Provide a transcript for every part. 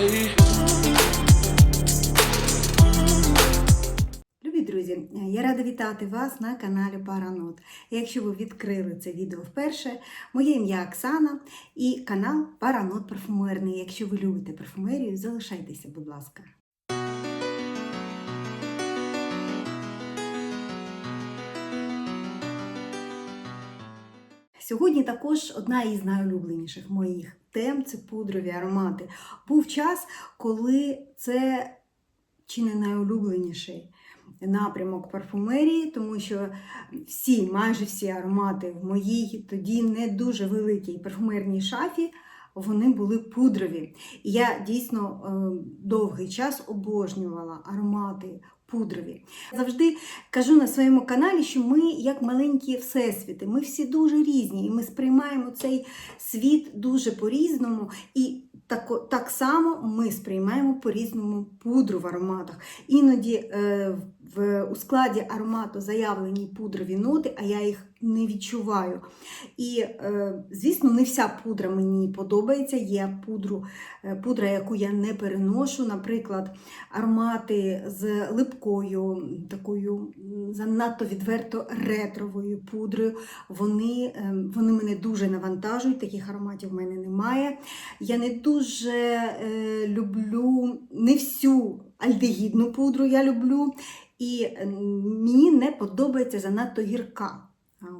way. Любі друзі, я рада вітати вас на каналі Паранот. Якщо ви відкрили це відео вперше, моє ім'я Оксана і канал Паранот Парфумерний. Якщо ви любите парфумерію, залишайтеся, будь ласка. Сьогодні також одна із найулюбленіших моїх тем це пудрові аромати. Був час, коли це чи не найулюбленіший напрямок парфумерії, тому що всі, майже всі аромати в моїй тоді не дуже великій парфумерній шафі. Вони були пудрові. І я дійсно е, довгий час обожнювала аромати пудрові. Завжди кажу на своєму каналі, що ми як маленькі всесвіти, ми всі дуже різні, і ми сприймаємо цей світ дуже по-різному. І так, так само ми сприймаємо по-різному пудру в ароматах. Іноді е, в, у складі аромату заявлені пудрові ноти, а я їх не відчуваю. І, е, звісно, не вся пудра мені подобається. Є пудру, е, пудра, яку я не переношу, наприклад, аромати з липкою, такою занадто відверто ретровою пудрою. Вони, е, вони мене дуже навантажують, таких ароматів в мене немає. Я не дуже люблю не всю альдегідну пудру я люблю, і е, мені не подобається занадто гірка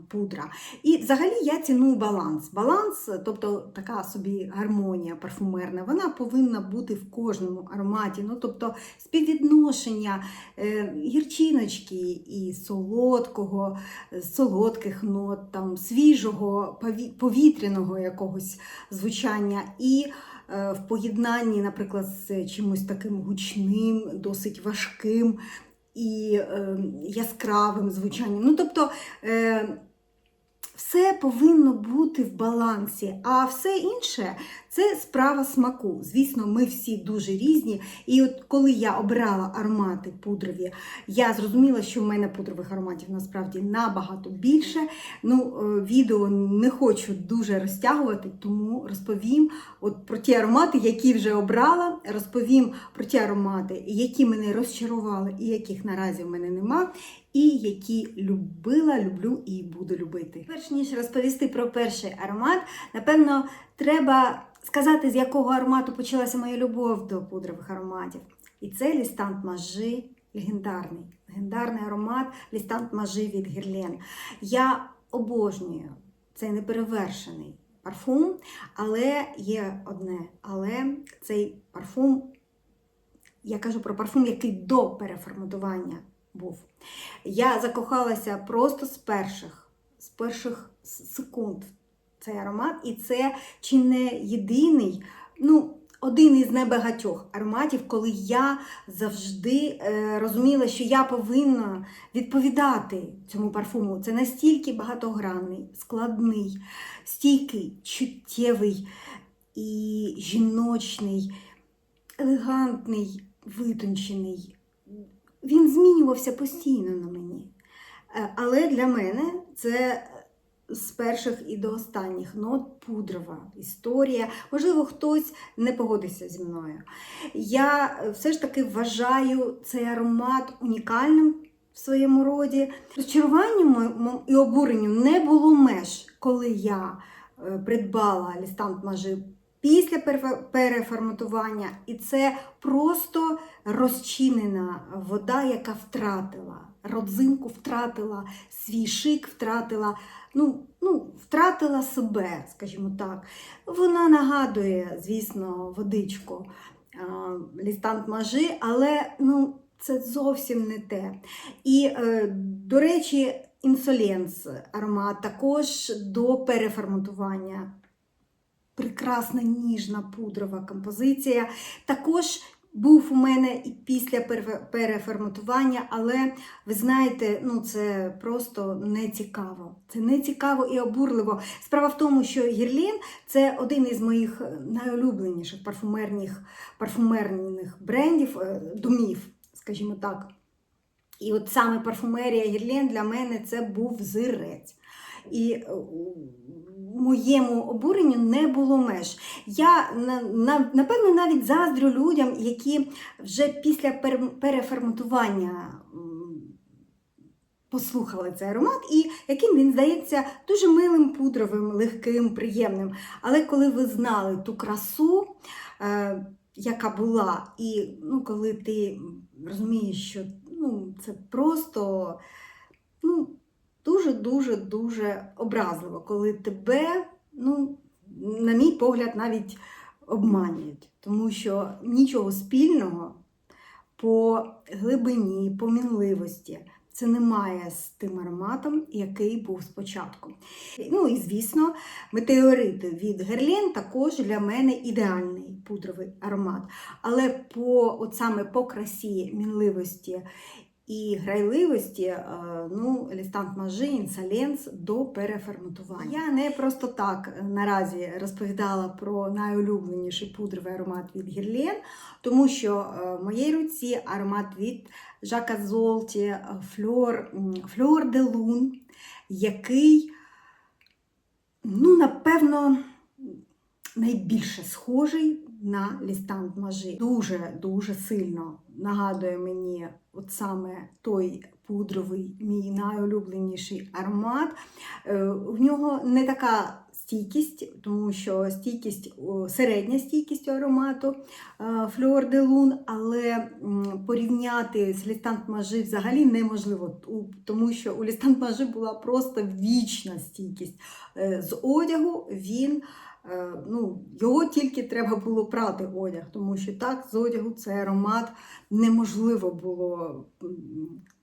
пудра. І взагалі я ціную баланс. Баланс, тобто така собі гармонія парфумерна, вона повинна бути в кожному ароматі. Ну, тобто співвідношення е, гірчиночки і солодкого, е, солодких нот, там, свіжого, повітряного якогось звучання. І е, в поєднанні, наприклад, з чимось таким гучним, досить важким і е, яскравим звучанням. Ну, тобто, е, все повинно бути в балансі, а все інше це справа смаку. Звісно, ми всі дуже різні. І от коли я обирала аромати пудрові, я зрозуміла, що в мене пудрових ароматів насправді набагато більше. Ну, е, відео не хочу дуже розтягувати, тому розповім от про ті аромати, які вже обрала. Розповім про ті аромати, які мене розчарували і яких наразі в мене нема. І які любила, люблю і буду любити. Перш ніж розповісти про перший аромат, напевно, треба сказати, з якого аромату почалася моя любов до пудрових ароматів. І це лістант мажи легендарний. Легендарний аромат лістант мажи від Герлен. Я обожнюю цей неперевершений парфум, але є одне. Але цей парфум, я кажу про парфум, який до переформатування був. Я закохалася просто з перших, з перших секунд цей аромат, і це чи не єдиний, ну, один із небагатьох ароматів, коли я завжди е, розуміла, що я повинна відповідати цьому парфуму. Це настільки багатогранний, складний, стійкий, чуттєвий і жіночний, елегантний, витончений. Він змінювався постійно на мені. Е, Але для мене це з перших і до останніх нот пудрова історія. Можливо, хтось не погодиться зі мною. Я е, все ж таки вважаю цей аромат унікальним в своєму роді. Розчаруванню і обуренню не було меж, коли я е, придбала лістант мажи після переформатування, і це просто розчинена вода, яка втратила родзинку, втратила свій шик, втратила, ну, ну, втратила себе, скажімо так. Вона нагадує, звісно, водичку лістант мажи, але ну, це зовсім не те. І, е, до речі, інсоленс аромат також до переформатування прекрасна ніжна пудрова композиція. Також був у мене і після переформатування, але ви знаєте, ну це просто не цікаво. Це не цікаво і обурливо. Справа в тому, що Гірлін це один із моїх найулюбленіших парфумерних, парфумерних брендів, е, домів, скажімо так. І от саме парфумерія Гірлен для мене це був взирець. І е, моєму обуренню не було меж. Я на, на, напевно навіть заздрю людям, які вже після пер- переферментування послухали цей аромат, і яким він здається дуже милим, пудровим, легким, приємним. Але коли ви знали ту красу, е, яка була, і ну, коли ти розумієш, що ну, це просто ну, дуже-дуже дуже образливо, коли тебе, ну, на мій погляд, навіть обманюють, тому що нічого спільного по глибині, по мінливості. Це немає з тим ароматом, який був спочатку. Ну і звісно, метеорити від Герлен також для мене ідеальний пудровий аромат. Але по от саме по красі, мінливості і грайливості, е, ну, лістант мажи, інсаленс до переферментування. Я не просто так е, наразі розповідала про найулюбленіший пудровий аромат від Герлен, тому що е, в моїй руці аромат від Жака Золті, Флор, Флор де Лун, який, ну, напевно, найбільше схожий на лістант мажи. Дуже-дуже сильно нагадує мені от саме той пудровий, мій найулюбленіший аромат. Е, В нього не така стійкість, тому що стійкість, середня стійкість аромату Флюор де Лун, але порівняти з лістант мажи взагалі неможливо, тому що у лістант мажи була просто вічна стійкість. Е, З одягу він Е, ну, його тільки треба було прати одяг, тому що так з одягу цей аромат неможливо було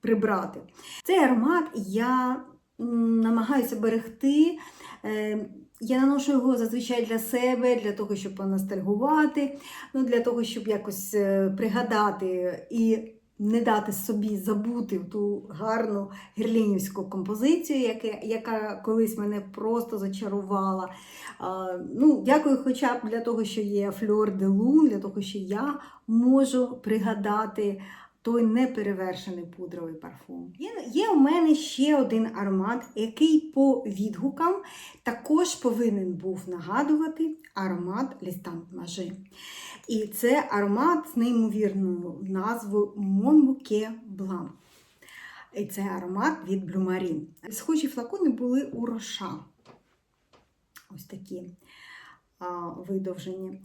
прибрати. Цей аромат я намагаюся берегти. Е, Я наношу його зазвичай для себе, для того, щоб поностальгувати, ну, для того, щоб якось е, пригадати і не дати собі забути ту гарну герлінівську композицію, яка, яка колись мене просто зачарувала. А, ну, дякую, хоча б для того, що є Фльор де Лун, для того, що я можу пригадати той неперевершений пудровий парфум. Є, є у мене ще один аромат, який по відгукам також повинен був нагадувати аромат Лістант Мажи. І це аромат з неймовірною назвою Монбуке Блан. І це аромат від Блюмарін. Схожі флакони були у Роша. Ось такі а, видовжені.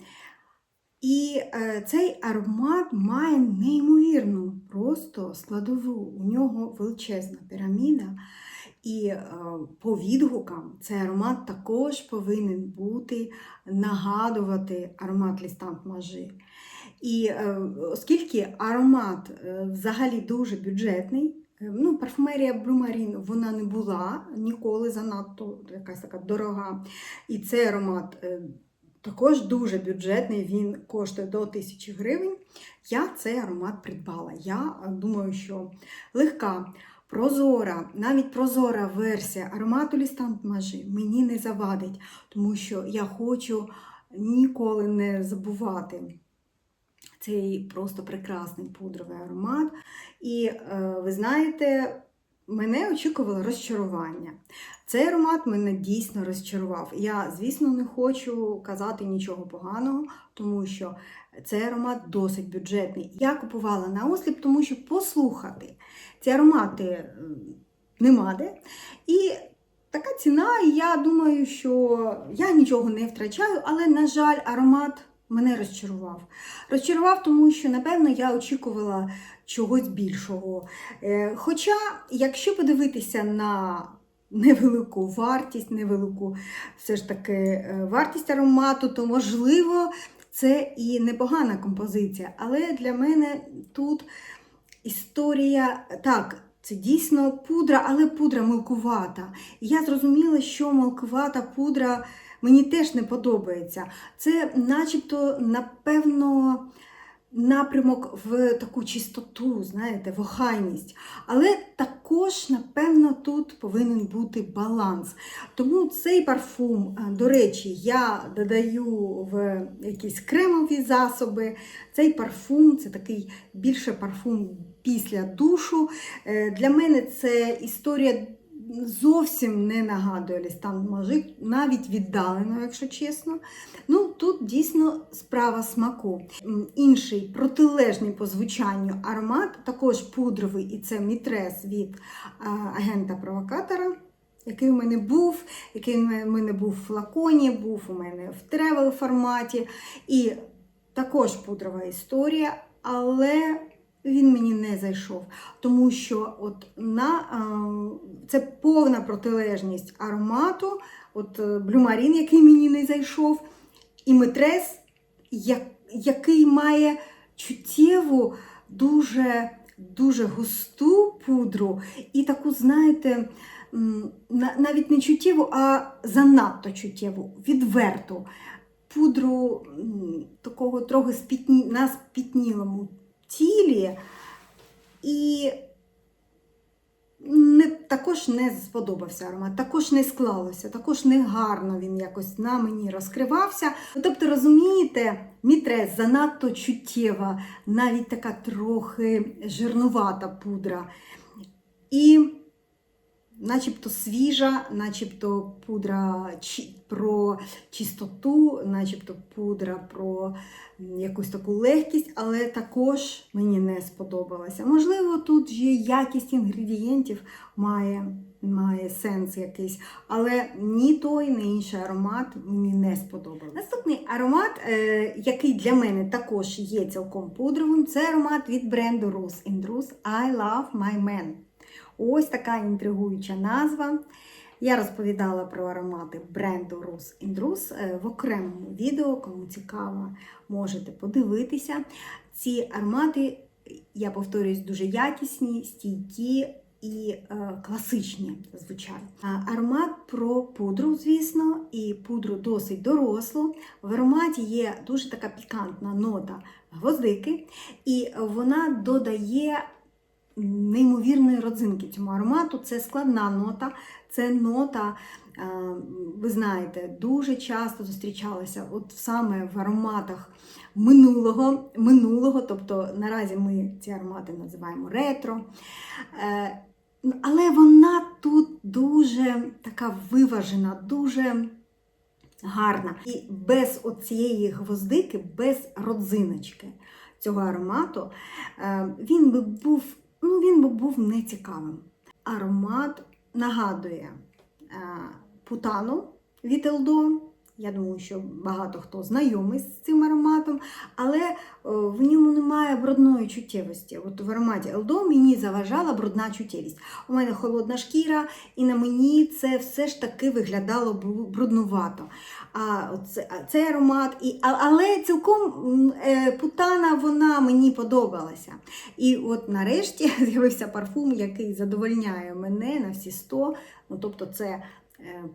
І е, цей аромат має неймовірну просто складову. У нього величезна піраміда. І е, по відгукам цей аромат також повинен бути нагадувати аромат лістант мажи. І е, оскільки аромат е, взагалі дуже бюджетний, ну, парфумерія Блюмарін вона не була ніколи занадто якась така дорога. І цей аромат також дуже бюджетний, він коштує до 1000 гривень. Я цей аромат придбала. Я думаю, що легка. Прозора, навіть прозора версія аромату Лістант Мажи мені не завадить, тому що я хочу ніколи не забувати цей просто прекрасний пудровий аромат. І е, ви знаєте, мене очікувало розчарування. Цей аромат мене дійсно розчарував. Я, звісно, не хочу казати нічого поганого, тому що цей аромат досить бюджетний. Я купувала на осліп, тому що послухати ці аромати нема де. І така ціна, і я думаю, що я нічого не втрачаю, але, на жаль, аромат мене розчарував. Розчарував, тому що, напевно, я очікувала чогось більшого. Е, Хоча, якщо подивитися на невелику вартість, невелику все ж таки е, вартість аромату, то можливо це і непогана композиція. Але для мене тут історія так. Це дійсно пудра, але пудра милкувата. І я зрозуміла, що милкувата пудра мені теж не подобається. Це начебто, напевно, напрямок в таку чистоту, знаєте, в охайність. Але також, напевно, тут повинен бути баланс. Тому цей парфум, до речі, я додаю в якісь кремові засоби. Цей парфум це такий більше парфум після душу. Е, Для мене це історія зовсім не нагадує Лістан Мажик, навіть віддалено, якщо чесно. Ну, тут дійсно справа смаку. Інший протилежний по звучанню аромат, також пудровий, і це мітрес від а, агента-провокатора. Який у мене був, який у мене був в флаконі, був у мене в тревел форматі. І також пудрова історія, але він мені не зайшов. Тому що от на, це повна протилежність аромату, от е, блюмарін, який мені не зайшов, і метрес, який має чуттєву, дуже, дуже густу пудру і таку, знаєте, навіть не чуттєву, а занадто чуттєву, відверту пудру такого трохи спітні, на спітнілому тілі. І не, також не сподобався аромат, також не склалося, також не гарно він якось на мені розкривався. Ну, Тобто, розумієте, мітрес занадто чуттєва, навіть така трохи жирнувата пудра. І начебто свіжа, начебто пудра про чистоту, начебто пудра про якусь таку легкість, але також мені не сподобалася. Можливо, тут же якість інгредієнтів має, має сенс якийсь, але ні той, ні інший аромат мені не сподобався. Наступний аромат, е, який для мене також є цілком пудровим, це аромат від бренду Rose Indrus I Love My Man. Ось така інтригуюча назва. Я розповідала про аромати бренду Rus Indrus е, в окремому відео. Кому цікаво, можете подивитися. Ці аромати, я повторюсь, дуже якісні, стійкі і е, класичні звучать. А Аромат про пудру, звісно, і пудру досить дорослу. В ароматі є дуже така пікантна нота гвоздики, і вона додає неймовірної родзинки цьому аромату. Це складна нота, це нота, е, ви знаєте, дуже часто зустрічалася от саме в ароматах минулого, минулого, тобто наразі ми ці аромати називаємо ретро. Е, Але вона тут дуже така виважена, дуже гарна. І без оцієї гвоздики, без родзиночки цього аромату, е, він би був, ну, він був нецікавим. Аромат нагадує е, путану від Елдо. Я думаю, що багато хто знайомий з цим ароматом, але е, в ньому немає брудної чуттєвості. От в ароматі Елдо мені заважала брудна чуттєвість. У мене холодна шкіра, і на мені це все ж таки виглядало бру- бруднувато. А а цей аромат, і, але цілком е, путана вона мені подобалася. І от нарешті з'явився парфум, який задовольняє мене на всі 100. Ну, тобто це е,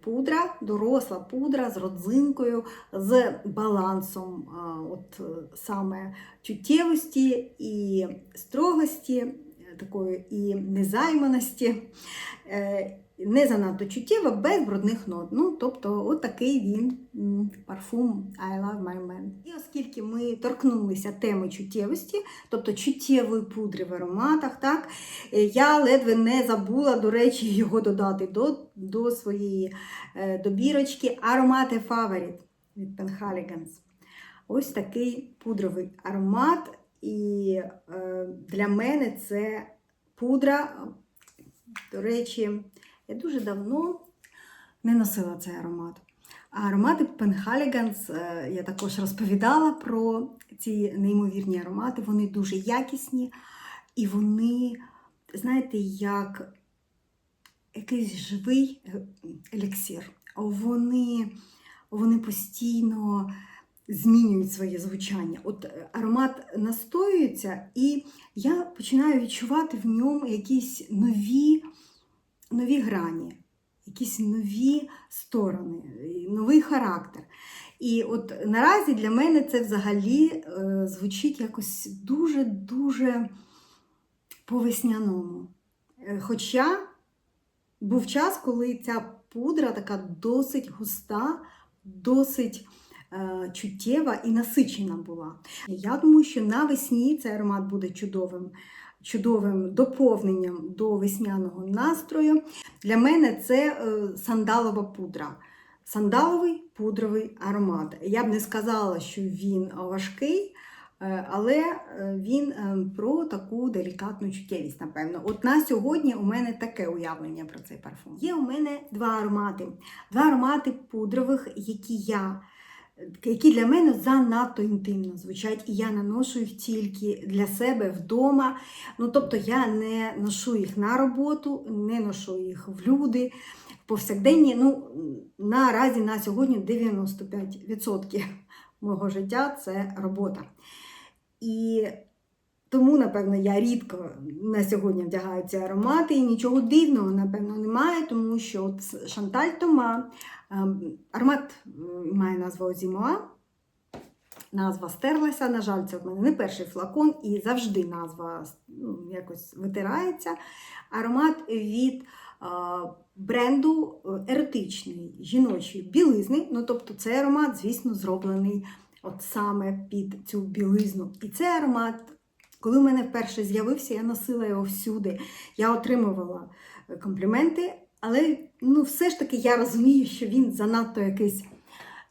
пудра, доросла пудра з родзинкою, з балансом от, е, саме чуттєвості і строгості, такої і незайманості. Не занадто чуттєва, без брудних нот. Ну, тобто, от він парфум I Love My Man. І оскільки ми торкнулися теми чуттєвості, тобто чуттєвої пудри в ароматах, так, е, я ледве не забула, до речі, його додати до, до своєї е, добірочки аромати Favorite від Penhaligans. Ось такий пудровий аромат. І е, для мене це пудра. До речі, я дуже давно не носила цей аромат. А аромати е, я також розповідала про ці неймовірні аромати. Вони дуже якісні і вони, знаєте, як якийсь живий е, еліксир. Вони, вони постійно змінюють своє звучання. От е, аромат настоюється, і я починаю відчувати в ньому якісь нові, нові грані, якісь нові сторони, новий характер. І от наразі для мене це взагалі е, звучить якось дуже-дуже по-весняному. Е, Хоча був час, коли ця пудра така досить густа, досить е, чуттєва і насичена була. Я думаю, що навесні цей аромат буде чудовим чудовим доповненням до весняного настрою. Для мене це е, сандалова пудра. Сандаловий пудровий аромат. Я б не сказала, що він важкий, е, але е, він про таку делікатну чуттєвість, напевно. От на сьогодні у мене таке уявлення про цей парфум. Є у мене два аромати. Два аромати пудрових, які я. Які для мене занадто інтимно звучать, і я наношу їх тільки для себе вдома. Ну, тобто я не ношу їх на роботу, не ношу їх в люди повсякденні. Ну, наразі на сьогодні 95% мого життя це робота. І тому, напевно, я рідко на сьогодні вдягаю ці аромати, і нічого дивного, напевно, немає, тому що от Шанталь Тома, ем, аромат має назву Озімоа. Назва стерлася, на жаль, це в мене не перший флакон, і завжди назва ну, якось витирається. Аромат від а, бренду е, еротичної жіночої білизни. Ну, тобто, цей аромат, звісно, зроблений от саме під цю білизну. І цей аромат, коли в мене вперше з'явився, я носила його всюди. Я отримувала е, компліменти, але ну, все ж таки я розумію, що він занадто якийсь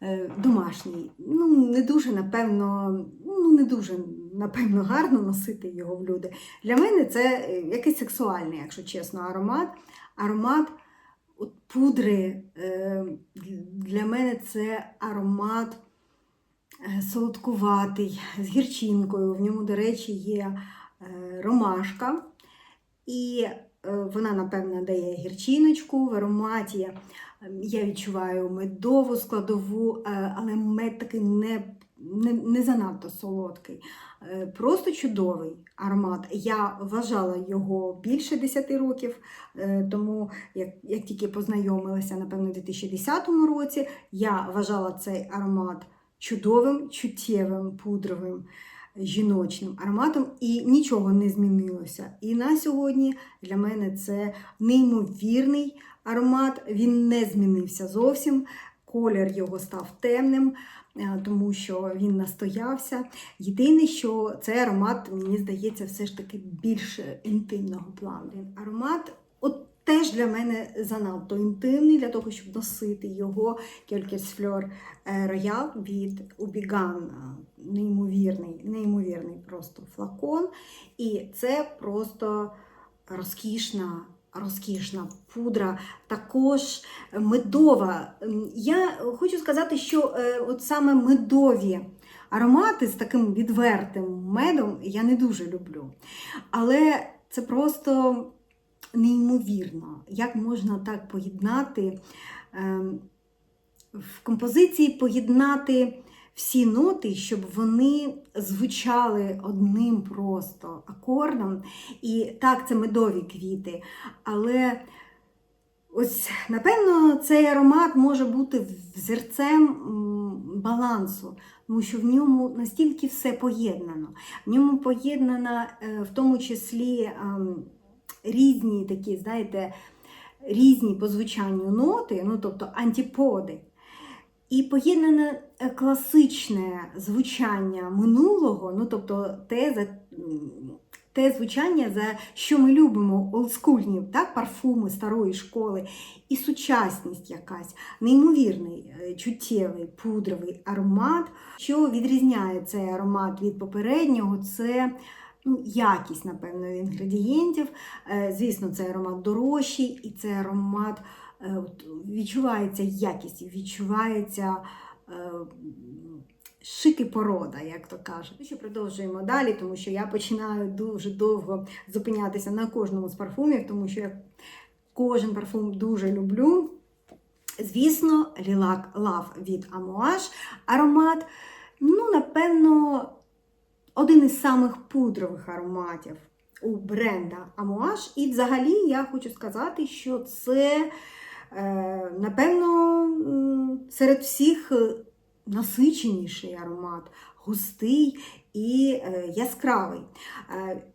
е, домашній. Ну, не дуже, напевно, ну, не дуже, напевно, гарно носити його в люди. Для мене це е, якийсь сексуальний, якщо чесно, аромат. Аромат от пудри. Для мене це аромат солодкуватий, з гірчинкою. В ньому, до речі, є е, ромашка. І е, вона, напевно, дає гірчиночку в ароматі. е, Я відчуваю медову складову, е, але мед такий не, не, не занадто солодкий. Е, Просто чудовий аромат. Я вважала його більше 10 років, е, тому як, як тільки познайомилася, напевно, у 2010 році, я вважала цей аромат чудовим, чуттєвим, пудровим, жіночним ароматом, і нічого не змінилося. І на сьогодні для мене це неймовірний аромат, він не змінився зовсім. Колір його став темним, е, тому що він настоявся. Єдине, що цей аромат, мені здається, все ж таки більш інтимного плану. Аромат теж для мене занадто інтимний для того, щоб носити його кількість фльор роял від Убіган. Неймовірний, неймовірний просто флакон. І це просто розкішна. Розкішна пудра, також медова. Я хочу сказати, що е, от саме медові аромати з таким відвертим медом я не дуже люблю. Але це просто неймовірно, як можна так поєднати ем, в композиції поєднати всі ноти, щоб вони звучали одним просто акордом. І так, це медові квіти. Але ось, напевно, цей аромат може бути взірцем балансу, тому що в ньому настільки все поєднано. В ньому поєднано е, в тому числі ем, різні такі, знаєте, різні по звучанню ноти, ну тобто антиподи. І поєднане е, класичне звучання минулого, ну тобто те, за, те звучання, за що ми любимо, олдскульні, так, парфуми старої школи, і сучасність якась, неймовірний, е, чуттєвий, пудровий аромат. Що відрізняє цей аромат від попереднього, це ну, якість, напевно, інгредієнтів. Е, Звісно, цей аромат дорожчий, і цей аромат е, відчувається якість, відчувається е, шик і порода, як то кажуть. Ми ще продовжуємо далі, тому що я починаю дуже довго зупинятися на кожному з парфумів, тому що я кожен парфум дуже люблю. Звісно, Lilac Love від Amouage. Аромат, ну, напевно, один із самих пудрових ароматів у бренда Amouage. І взагалі я хочу сказати, що це, е, напевно, серед всіх е, насиченіший аромат, густий і е, яскравий.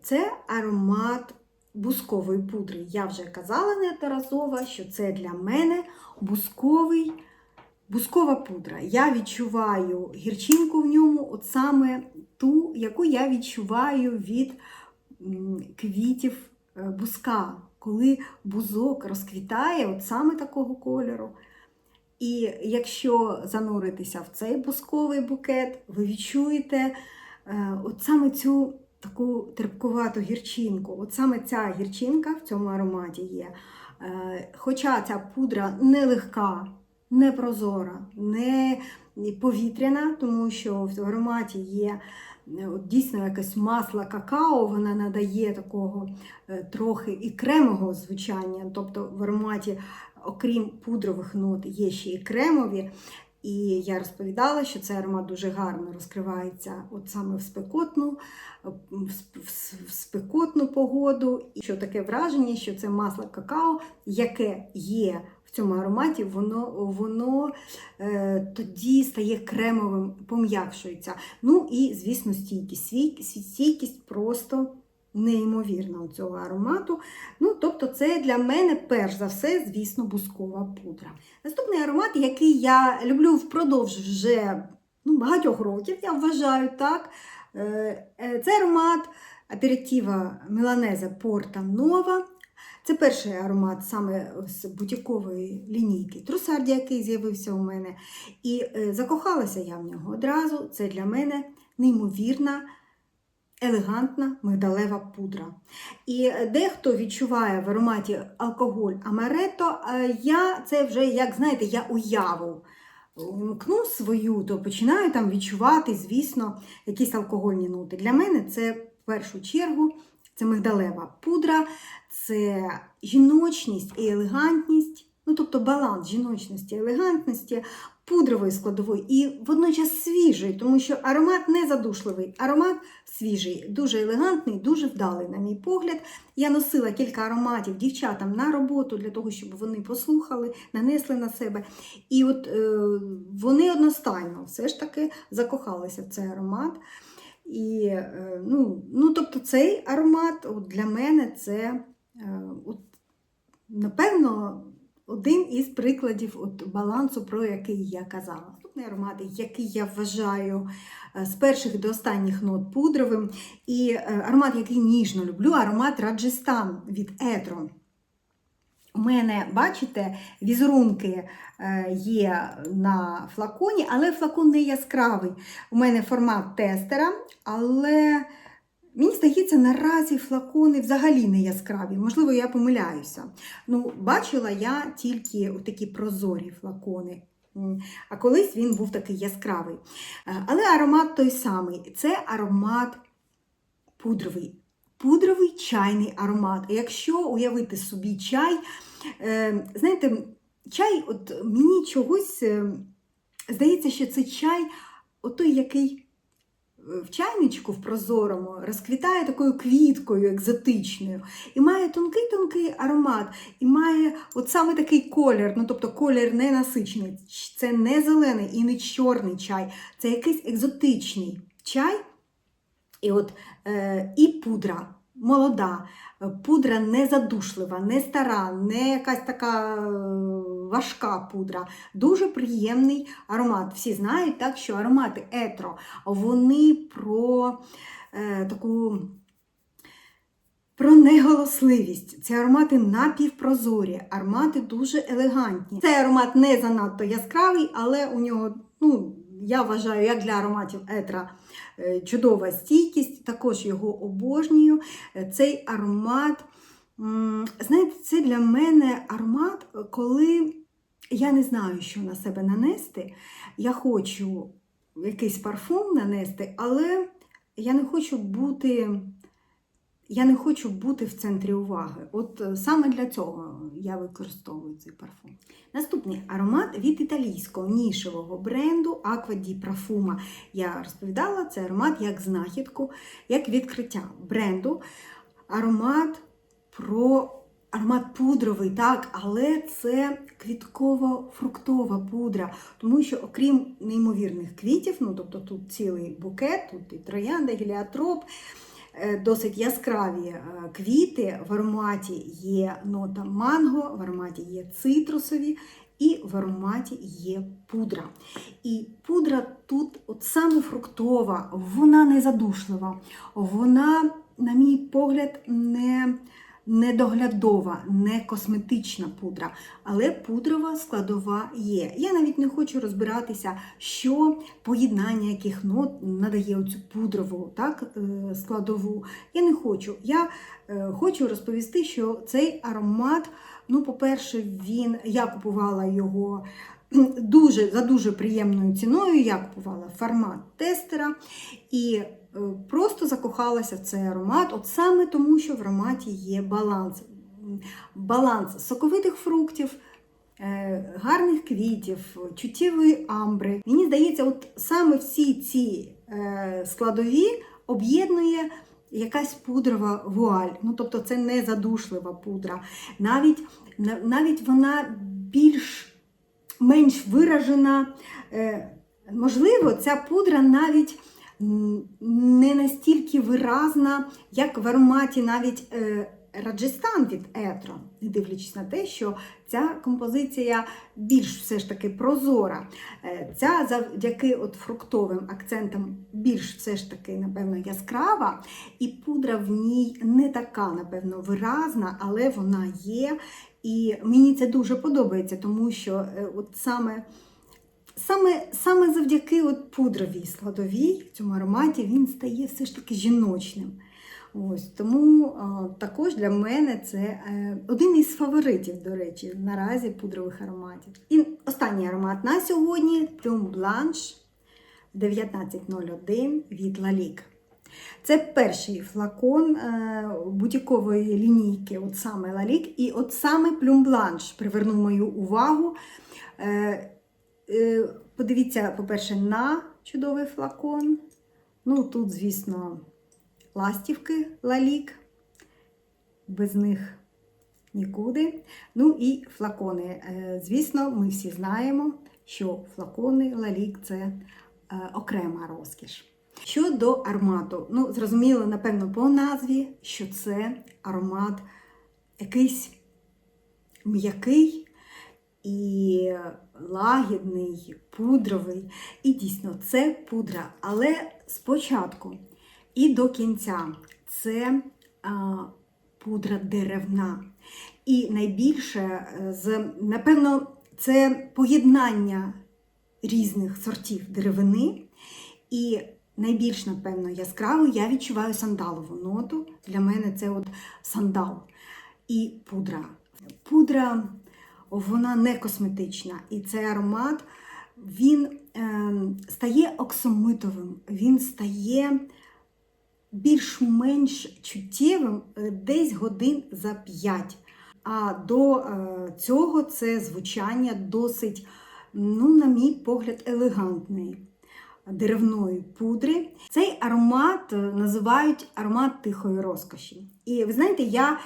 Це аромат бускової пудри. Я вже казала неодноразово, що це для мене бусковий. Бускова пудра. Я відчуваю гірчинку в ньому, от саме ту, яку я відчуваю від квітів е, буска, коли бузок розквітає от саме такого кольору. І якщо зануритися в цей бусковий букет, ви відчуєте е, от саме цю таку терпкувату гірчинку. От саме ця гірчинка в цьому ароматі є. Е, Хоча ця пудра не легка, не прозора, не повітряна, тому що в ароматі є е, дійсно якесь масло какао, вона надає такого е, трохи і кремового звучання. Тобто в ароматі, окрім пудрових нот, є ще і кремові. І я розповідала, що цей аромат дуже гарно розкривається от саме в спекотну, в в спекотну погоду. І що таке враження, що це масло какао, яке є цьому ароматі, воно, воно е, тоді стає кремовим, пом'якшується. Ну і, звісно, стійкість. Стійкість просто неймовірна у цього аромату. Ну, тобто, це для мене, перш за все, звісно, бускова пудра. Наступний аромат, який я люблю впродовж вже ну, багатьох років, я вважаю так. Е, е, Це аромат аперитива Міланеза Порта Нова. Це перший аромат саме з бутікової лінійки Трусарді, який з'явився у мене. І е, закохалася я в нього одразу. Це для мене неймовірна, елегантна мигдалева пудра. І е, дехто відчуває в ароматі алкоголь амарето, е, я це вже, як знаєте, я уяву вмкну свою, то починаю там відчувати, звісно, якісь алкогольні ноти. Для мене це в першу чергу це мигдалева пудра, це жіночність і елегантність, ну тобто баланс жіночності і елегантності, пудрової складової і водночас свіжий, тому що аромат не задушливий, аромат свіжий, дуже елегантний, дуже вдалий, на мій погляд. Я носила кілька ароматів дівчатам на роботу для того, щоб вони послухали, нанесли на себе. І от е, вони одностайно все ж таки закохалися в цей аромат. І, е, ну, ну, тобто цей аромат от для мене це, е, от, напевно, один із прикладів от, балансу, про який я казала. Наступний аромат, який я вважаю е, з перших до останніх нот пудровим, і аромат, який ніжно люблю, аромат Раджестан від Етро. У мене, бачите, візерунки е, є на флаконі, але флакон не яскравий. У мене формат тестера, але мені здається, наразі флакони взагалі не яскраві. Можливо, я помиляюся. Ну, бачила я тільки такі прозорі флакони. А колись він був такий яскравий. Е, Але аромат той самий. Це аромат пудровий. Пудровий чайний аромат. Якщо уявити собі чай, е, знаєте, чай, от мені чогось е, здається, що це чай, отой, який е, в чайничку в прозорому розквітає такою квіткою екзотичною, і має тонкий-тонкий аромат, і має от саме такий колір, ну тобто колір не насичений. Це не зелений і не чорний чай, це якийсь екзотичний чай. І от е, і пудра молода, пудра не задушлива, не стара, не якась така е, важка пудра. Дуже приємний аромат. Всі знають, так, що аромати етро, вони про е, таку. Про неголосливість. Ці аромати напівпрозорі, аромати дуже елегантні. Цей аромат не занадто яскравий, але у нього, ну, я вважаю, як для ароматів етра е, чудова стійкість, також його обожнюю. Е, Цей аромат, знаєте, це для мене аромат, коли я не знаю, що на себе нанести. Я хочу якийсь парфум нанести, але я не хочу бути. Я не хочу бути в центрі уваги. От е, саме для цього я використовую цей парфум. Наступний аромат від італійського нішевого бренду Acqua di Profuma. Я розповідала це аромат як знахідку, як відкриття бренду. Аромат про аромат пудровий, так, але це квітково-фруктова пудра, тому що, окрім неймовірних квітів, ну тобто тут цілий букет, тут і троянда, геліотроп, досить яскраві е, квіти. В ароматі є нота манго, в ароматі є цитрусові і в ароматі є пудра. І пудра тут от саме фруктова, вона не задушлива, вона на мій погляд, не недоглядова, не косметична пудра, але пудрова складова є. Я навіть не хочу розбиратися, що поєднання яких нот надає оцю пудрову так, е, складову. Я не хочу. Я е, хочу розповісти, що цей аромат, ну, по-перше, він я купувала його. Дуже за дуже приємною ціною я купувала формат тестера і просто закохалася в цей аромат, от саме тому, що в ароматі є баланс. Баланс соковитих фруктів, е, гарних квітів, чуттєвої амбри. Мені здається, от саме всі ці е, складові об'єднує якась пудрова вуаль. Ну, тобто це не задушлива пудра. Навіть, навіть вона більш менш виражена. Е, Можливо, ця пудра навіть не настільки виразна, як в ароматі навіть е, Раджестан від Етро, не дивлячись на те, що ця композиція більш все ж таки прозора. Е, Ця завдяки от фруктовим акцентам більш все ж таки, напевно, яскрава, і пудра в ній не така, напевно, виразна, але вона є. І мені це дуже подобається, тому що е, от саме, саме, саме завдяки от пудровій складовій цьому ароматі він стає все ж таки жіночним. Ось, тому а, також для мене це е, один із фаворитів, до речі, наразі пудрових ароматів. І останній аромат на сьогодні Plum Blanche 1901 від Lalique. Це перший флакон е, бутікової лінійки, от саме Лалік, і от саме Blanche привернув мою увагу. Е, подивіться, по-перше, на чудовий флакон. Ну, тут, звісно, ластівки Лалік, без них нікуди. Ну і флакони. Е, звісно, ми всі знаємо, що флакони Лалік це е, окрема розкіш. Щодо аромату, ну, зрозуміло, напевно, по назві, що це аромат якийсь м'який і лагідний, пудровий. І дійсно, це пудра. Але спочатку і до кінця це а, пудра деревна. І найбільше, е, з, напевно, це поєднання різних сортів деревини. І найбільш, напевно, яскраво я відчуваю сандалову ноту. Для мене це от сандал і пудра. Пудра вона не косметична, і цей аромат він е, стає оксамитовим, він стає більш-менш чуттєвим е, десь годин за 5. А до е, цього це звучання досить, ну, на мій погляд, елегантний деревної пудри. Цей аромат е, називають аромат тихої розкоші. І ви знаєте, я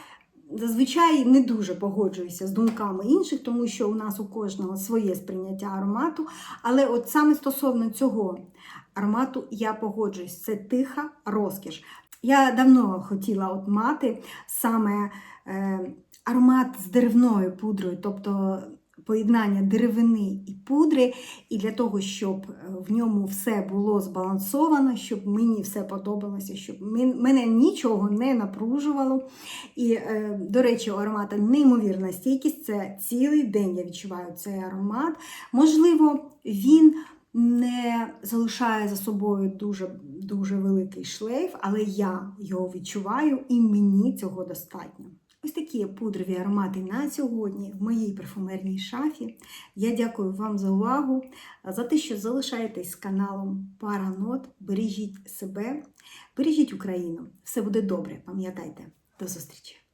зазвичай не дуже погоджуюся з думками інших, тому що у нас у кожного своє сприйняття аромату. Але от саме стосовно цього аромату я погоджуюсь. Це тиха розкіш. Я давно хотіла от мати саме е, аромат з деревною пудрою, тобто поєднання деревини і пудри, і для того, щоб е, в ньому все було збалансовано, щоб мені все подобалося, щоб мене нічого не напружувало. І, е, до речі, у аромата неймовірна стійкість. Це цілий день я відчуваю цей аромат. Можливо, він не залишає за собою дуже, дуже великий шлейф, але я його відчуваю і мені цього достатньо. Ось такі пудрові аромати на сьогодні в моїй парфумерній шафі. Я дякую вам за увагу, за те, що залишаєтесь з каналом Паранот. Бережіть себе, бережіть Україну. Все буде добре, пам'ятайте. До зустрічі!